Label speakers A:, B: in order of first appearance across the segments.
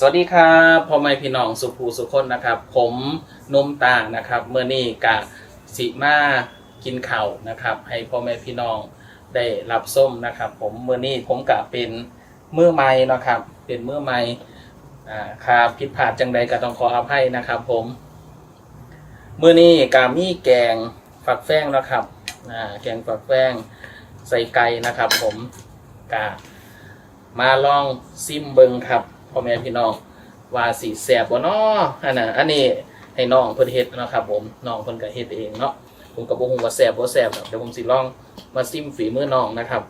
A: สวัสดีครับพ่อแม่พี่น้องสุภูสุคนนะครับ ผมนุ่มตานะครับเมื่อนี้กะสิมากินข่าวนะครับ ให้พ่อแม่พี่น้องได้รับส้มนะครับ ผมเมื่อนี้ผมกะเป็นมือใหม่นะครับ เป็นมือใหม่อ่าครับผิดพลาดจังใดก็ต้องขออภัยนะครับ ผมเมื่อนี้กามีแกงฝักแฟงนะครับอ่าแกงฝักแฟงใส่ไก่นะครับ ผมกะมาลองซิมเบิงครับ พ่อแม่พี่น้องว่าสีแสบบ่เนาะอันน่ะอันนี้ให้น้องเพิ่นเฮ็ดนะครับ ผมน้องเพิ่นก็เฮ็ดเองเนาะผมก็บ่ฮู้ว่าแสบบ่แสบเดี๋ยวผมสิลองมาซิมฝีมือน้องนะครับ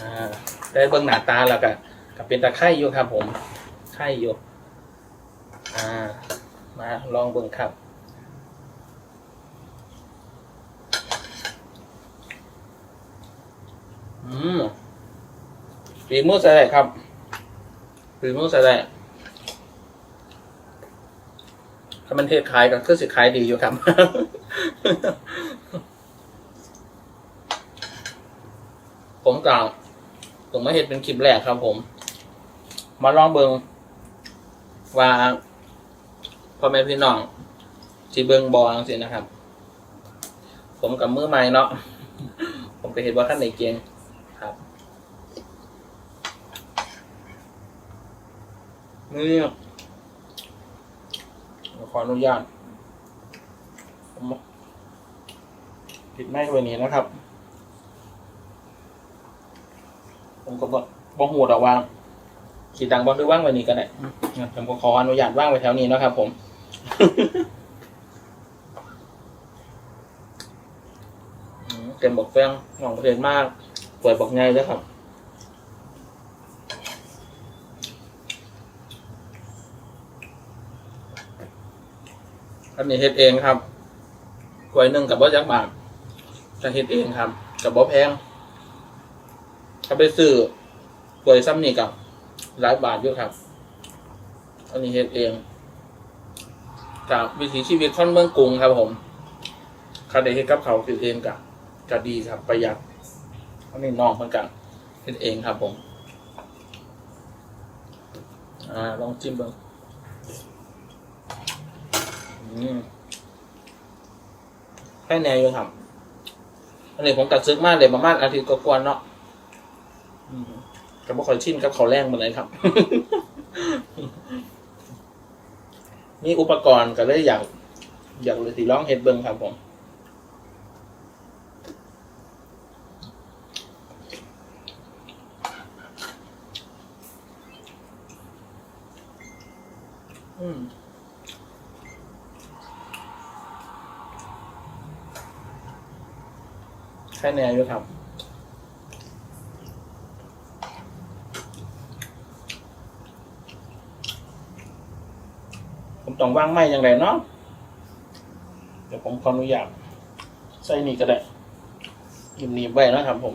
A: อ่าได้เบิ่งหน้าตาแล้วก็ก็เป็นตะไคร้อยู่ครับ ผมไข่อยู่อ่ามาลองเบิ่งครับอืมฝีมือใส่ได้ครับ ฝีมือใส่ได้ถ้ามันเทศขายก็คือสิขายดีอยู่ครับผมกล่าวผมมาเห็นเป็นคลิปแรกครับผม มาลองเบิงว่าพ่อแม่พี่น้องที่เบิงบอลสินะครับ ผมกับมือใหม่เนาะผมไปเห็นว่าขั้นในเกงครับ นี่ขออนุญาตผมปิดไม้ไว้นี้นะครับ ผมก็บอกบอกหูดอกว่าขีดดังบอกด้วยว่างไว้นี้ก็ได้อืมผมก็ขออนุญาตว่างไว้แถวนี้นะครับ ผมอืมเต็มบอกแฟงหวังประเทศมากป่วยบอกไงด้วยครับ นนี้เฮ็ดเองครับกล้วยหนึ่งกับบ่จักบาทจะเฮ็ดเองครับ กับบ่แพงถ้าไปซื้อกล้วยซ้ำนี่กับหลายบาทอยู่ครับ อันนี้เฮ็ดเองจากวิถีชีวิตคนเมืองกรุงครับผมคันได้เฮ็ดกับเขาคือเองกับก็ดีครับประหยัดอันนี้น้องเหมือนกันเฮ็ดเองครับผม อ่าลองจิ้มเบิ่ง แค่แนวอยู่ครับอันนี้ผมกัดซึกมากเลยประมาณอาทิตย์กว่าๆเนาะอืมกับบ่ค่อยชินกับเขาวแรงมาเลยครับ นี่อุปกรณ์ก็เลยอยาก อยากเลยสิร้องเฮ็ดเบิ้งครับผมอืม ค่แนวอยู่ครับผมต้องว่างไม้อย่างไรเนาะเดี๋ยวผมขออนุญาตใส่นี่ก็ได้ยิบหนีบไว้นะครับผม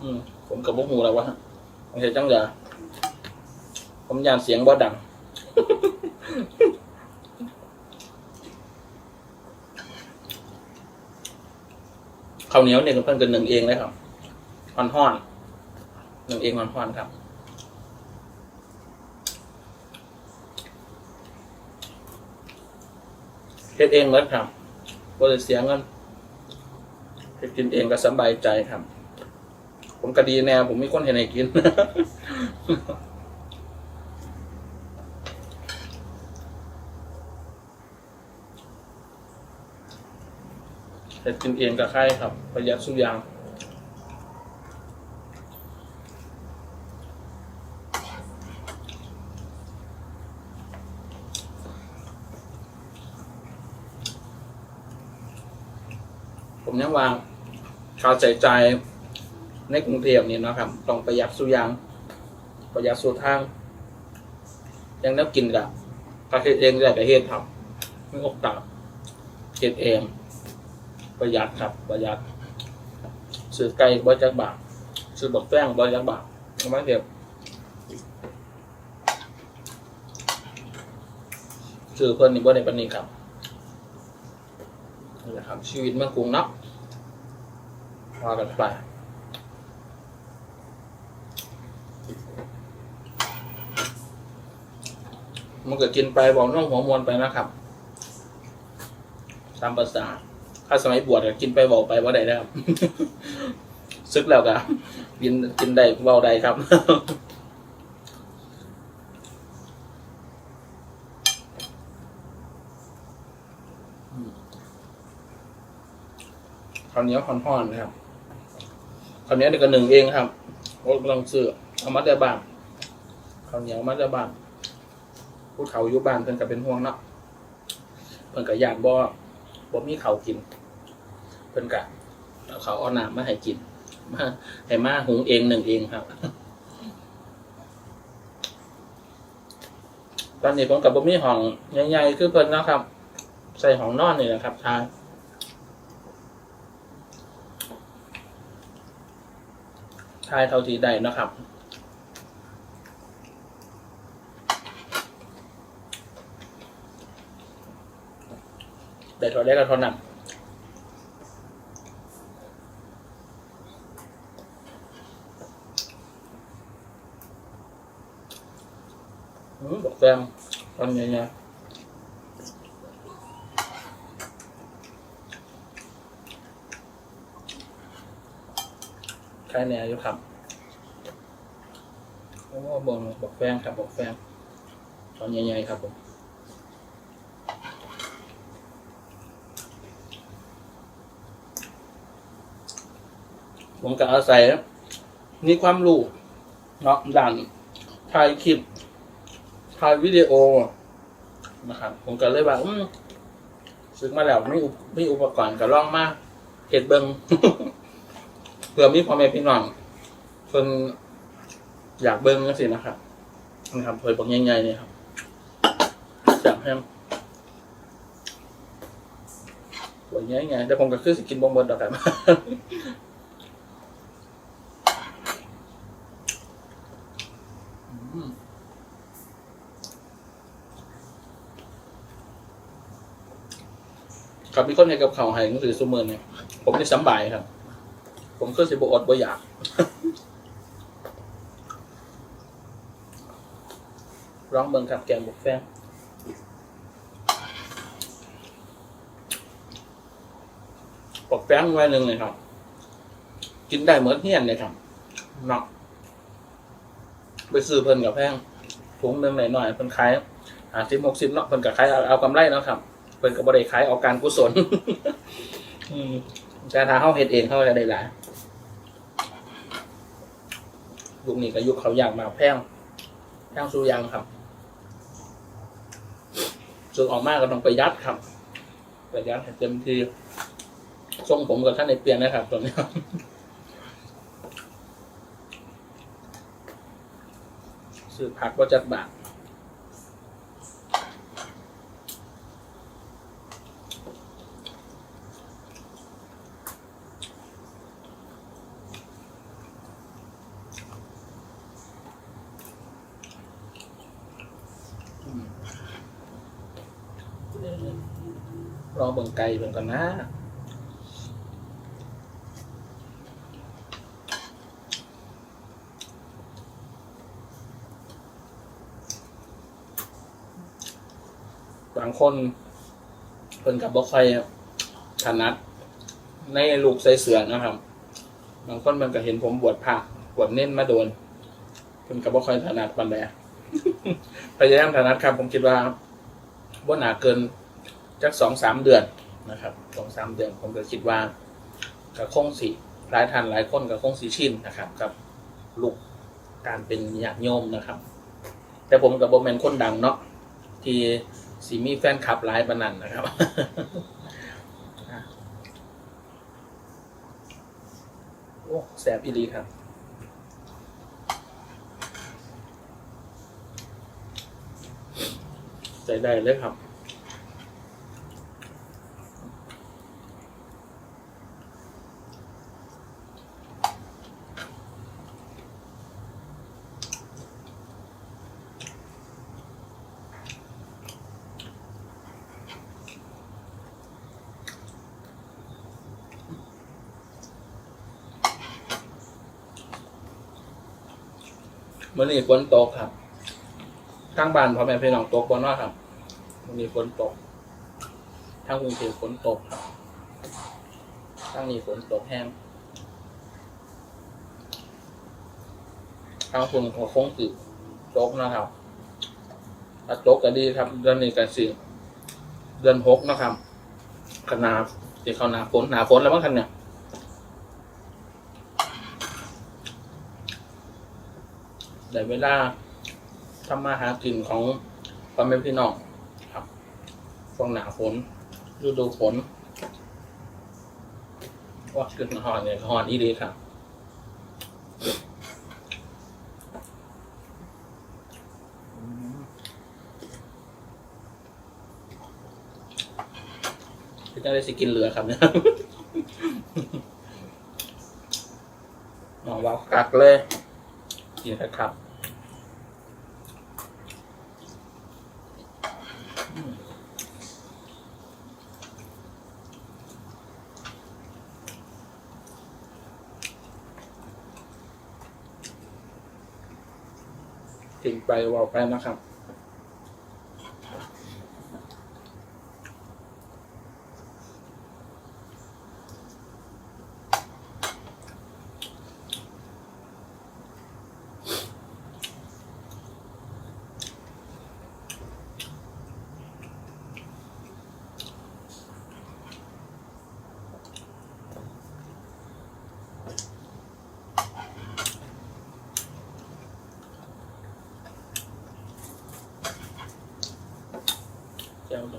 A: อืม ผมกับพวกหูแล้ววะโอเคจังอย่าผมยานเสียงบ่ดังาวเหนียวเนี่ยเพิ่อนกันหนึ่งเองเลยครับห่อนห่อนหนึ่งเองห่อนห่อนครับเฮ็ดเองเลยครับบ่ได้เสียเงินเฮ็ดกินเองก็สบายใจครับ ผมก็ดีแนวผมมีคนเห็นให้กิน เฮ็ดกินเองกับใครครับ ประหยัดสุกอย่างผมยังวางค่าวใช้จ่ายในกรุงเทพนี่นะครับต้องประหยัดสุกอย่างประหยัดสุดทางยังแล้วกินกะก็เฮ็ดเองได้ก็เฮ็ดครับไม่อกตาเฮ็ดเอง ประหยัดครับประหยัดซื้อไก่บ่จักบาทซื้อบักแป้งบ่จักบาทเอามาเก็บซื้อเพิ่นนี่บ่ได้ปานนี้ครับนี่แหละครับ ชีวิตเมืองกรุงเนาะว่ากันไปมันก็กินไปบอกน้องหัวมวลไปนะครับ ตามภาษา ถ้าสมัยบวชก็กินไปบอกไปว่าได้แล้วซึกแล้วก็กินกินได้เบาได้ครับคราวเหนี้ยวห่อนๆนะครับคราวเหนี้ยวเด็กก็หนึ่งเองครับโอ้ลองซื้อเอามาแต่บ้านคราวเหนี้ยวมาแต่บ้านผู้เขาอยู่บ้านเพิ่นก็เป็นห่วงเนาะเพิ่นก็อยากบ่บ่มีเขากิน พิ่นก็เอาเขาเอาน้ำมาให้กินมาให้มาหุงเองหนึ่งเองครับ ตอนนี้ผมกับบ่มีห้องใหญ่ๆคือเพิ่นนะครับ ใส่ห้องนอนนี่แหละครับทายทายเท่าที่ได้นะครับได้ท่าได้ก็ท่านั้นอื ต้มตอนใหญ่ๆใครแน่อยู่ครับโอ้บอกบอกแฟงครับบอกแฟงตอนใหญ่ๆครับผมผมก็อาศัยมีความรู้เนาะด่านถ่ายคลิป ถ่ายวิดีโอนะครับ ผมก็เลยว่าอืมซื้อมาแล้วไมีอุปมีอุปกรณ์ก็ล่องมากเห็ดเบิงเพื่อมีพ่อแม่พี่น้องเพิ่นอยากเบิ้งจังซี่นะครับนะครับเผยบอกใหญ่ๆนี่ครับจับแฮมสวยใหญ่ๆแต่ผมก็คือสิกินบ่หมดดอกครั กับมีคนให้กับเขาวให้หนังสือสมือเนี่ยผมนี่สำบายครับ ผมก็สิบอดบ่อยาก ร้องเบิ่งครับแกงบกแฟงบกแฟงไว้หนึ่งเลยครับ กินได้เหมือนเฮียนเลยครับเนาะไปซื้อเพิ่นกับแพงถุงหนึ่งหน่อยๆเพิ่นขายหาสิบหกสิบเนาะเพิ่นก็ขายเอากำไรเนาะครับ เพิ่นก็บ่ได้ขายเอาการกุศลแต่ถ้าเฮาเฮ็ดเองเฮาจะได้หลายยุคนี้ก็ยุคเขาอยากมาแพงแพงสู้ยังครับส่วนออกมาก็ต้องประหยัดครับประหยัดเต็มที่ทรงผมกับท่านในเปลี่ยนนะครับตอนนี้ซื้อผักก็จัดบาทอืมรอ เบิ่งไก่เบิ่งก่อนนะบางคนเพิ่นกับบ่ค่อยถนัดในลูกใส่เสือนะครับ บางคนมันก็เห็นผมบวชพระบวชเน้นมาโดนเพิ่นกับบ่ค่อยถนัดปานใดพยายามถนัดครับ ผมคิดว่าบ่หนาเกิน จักสองสามเดือนนะครับสองสามเดือนผมก็คิดว่าก็คงสิหลายท่านหลายคนก็คงสิชินนะครับกับลูกการเป็นญาติโยมนะครับ แต่ผมกับโบแมนคนดังเนาะที่สีมีแฟนคลับไลฟ์ปานนันนะครับโอ้แสบอีดีครับใจได้เลยครับ มื่อนี้ฝนตกครับทางบ้านพ่อแม่พี่น้องตกบนว่าครับวันนี้ฝนตกทางกรุงเทพฝนตกครับทางนี้ฝนตกแห้งทางคุณก็คงติตกนะครับถ้าตกก็ดีครับ เดือนนี้กันสิเดือนหกนะครับขนาดที่เขาหนาฝนหนาฝนแล้วมั้งคันเนี่ย ได้เวลาทำมาหากินของพ่อแม่พี่น้องครับช่วงหนาฝนฤดูฝนว่าขึ้นหอนเนี่ยหอนอีดีครับพี่จะได้สิกินเหลือครับเนี่ยอ๋อว้ากักเลยกินครับ ไปวาวไปนะครับ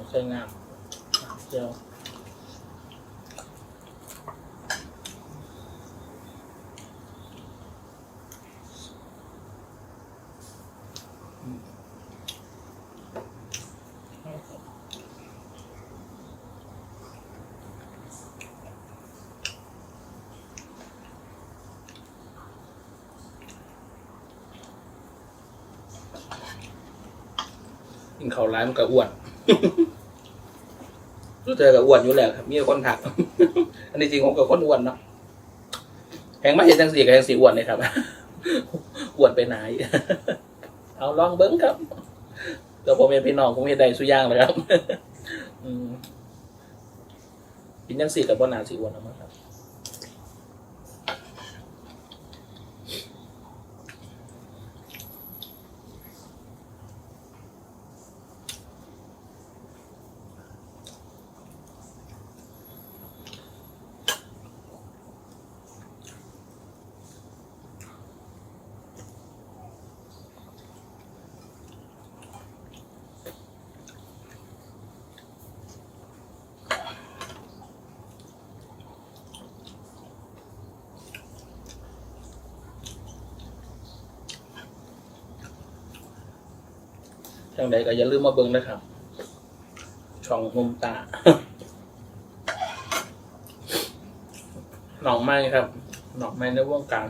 A: ใช้งามเจียวอืมกินข้าวร้านมันก็อ้วน เจอกับอ้วนอยู่แล้วครับมีคนถัก อันนี้จริงผมกับคนอ้วนเนาะแหงมาเห็นจังสีกับจังสีอ้วนเลยครับอ้วนไปไหนเอาลองเบิ้งครับตัวผมเป็นพี่น้องผมเห็นได้สุย่างเลยครับอืมกินจังสีกับบนหนาสีอ้วนนะครับ จังใดก็อย่าลืมมาเบิ้งนะครับ ช่องมุมตา หนองไม้ครับ หนองไม้ในวงการ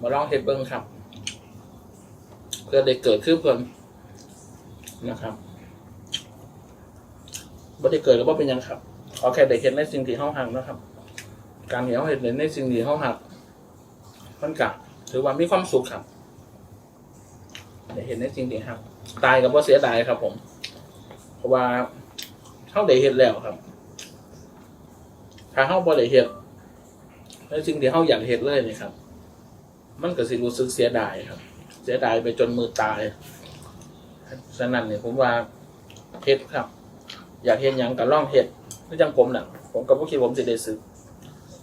A: มาลองเฮ็ดเบิ้งครับ เพื่อได้เกิดขึ้นเพิ่นนะครับบ่ได้เกิดก็บ่เป็นยังครับขอแค่ได้เห็นในสิ่งที่เฮาหักนะครับ การที่เฮาเห็นในสิ่งที่เฮาหักมันกะถือว่ามีความสุขครับ ได้เห็นในสิ่งที่หักตายกับว่าเสียดายครับ ผม เพราะว่าเฮาได้เห็นแล้วครับ ถ้าเฮาบ่ได้เห็นในสิ่งที่เฮาอยากเห็นเลยนี่ครับ มันก็สิรู้สึกเสียดายครับ เสียดายไปจนมือตายฉะนั้นเนี่ยผมว่าเฮ็ดครับ อยากเห็นหยังก็ลองเฮ็ดคือจังผมน่ะ ผมก็บ่คิดผมสิได้ซื้อ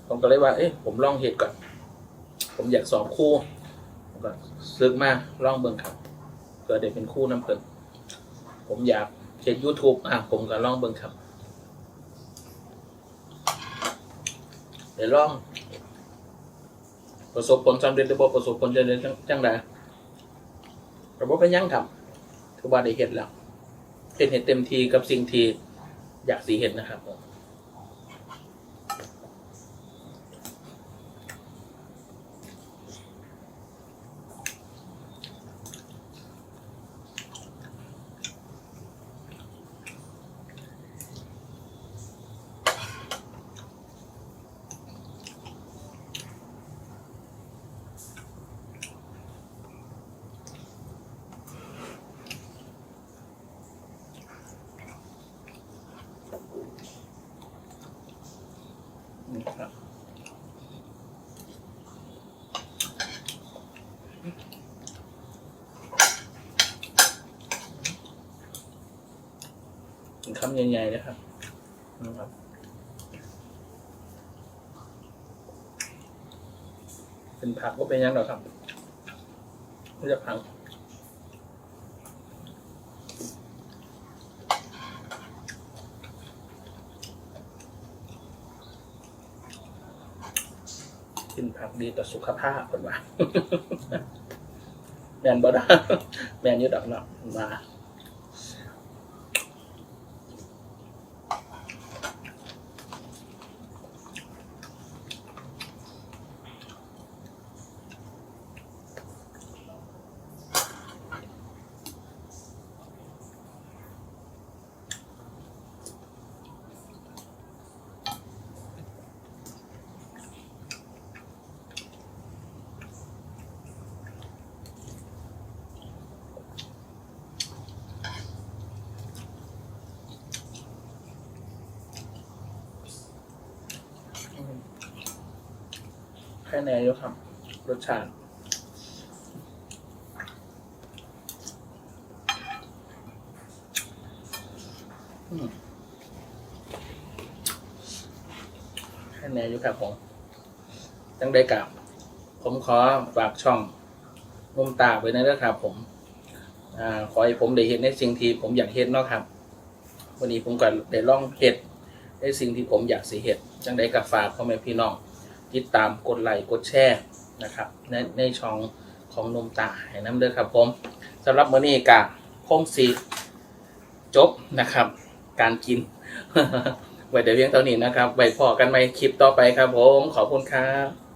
A: ผมก็เลยว่า เอ๊ะผมล่องเฮ็ดก่อน ผมอยากสอบคู่ผมก็ซึกมาล่องเบิ่งครับ เพื่อได้เป็นคู่น้ำเพิ่นผมอยากเฮ็ด YouTube อะผมก็ลองเบิ่งครับเดี๋ยวลอง ประสบผลสำเร็จหรือบ่ประสบผลสำเร็จจังจังใดแต่บ่เป็นยังครับถือว่าได้เฮ็ดแล้วเฮ็ดให้เต็มทีกับสิ่งที่อยากสิเฮ็ดนะครับผม ใหญ่ๆเลยครับนะครับเป็นผักก็เป็นยังหรอกครับไม่จะพังกินผักดีต่อสุขภาพคนว่าแมนบ่ได้แมนยืดดอกเนาะมา แค่แน่อยู่ครับ รสชาติแค่แน่อยู่ครับผมจังได้กับ ผมขอฝากช่องมุมตาไว้นะครับ ผมอขอให้ผมได้เห็นในสิ่งที่ผมอยากเห็นเนาะครับ วันนี้ผมก็ได้ลองเห็ดในสิ่งที่ผมอยากสิเห็ดจังได้กับฝากพ่อแม่พี่น้อง ติดตามกดไลค์กดแชร์นะครับในในช่องของนมตาให้น้ำเด้อครับผมสำหรับมื้อนี้กะคงสีจบนะครับ การกิน ไว้เดี๋ยวเพียงเท่านี้นะครับไว้พอกันใหม่คลิปต่อไปครับผมขอบคุณครับ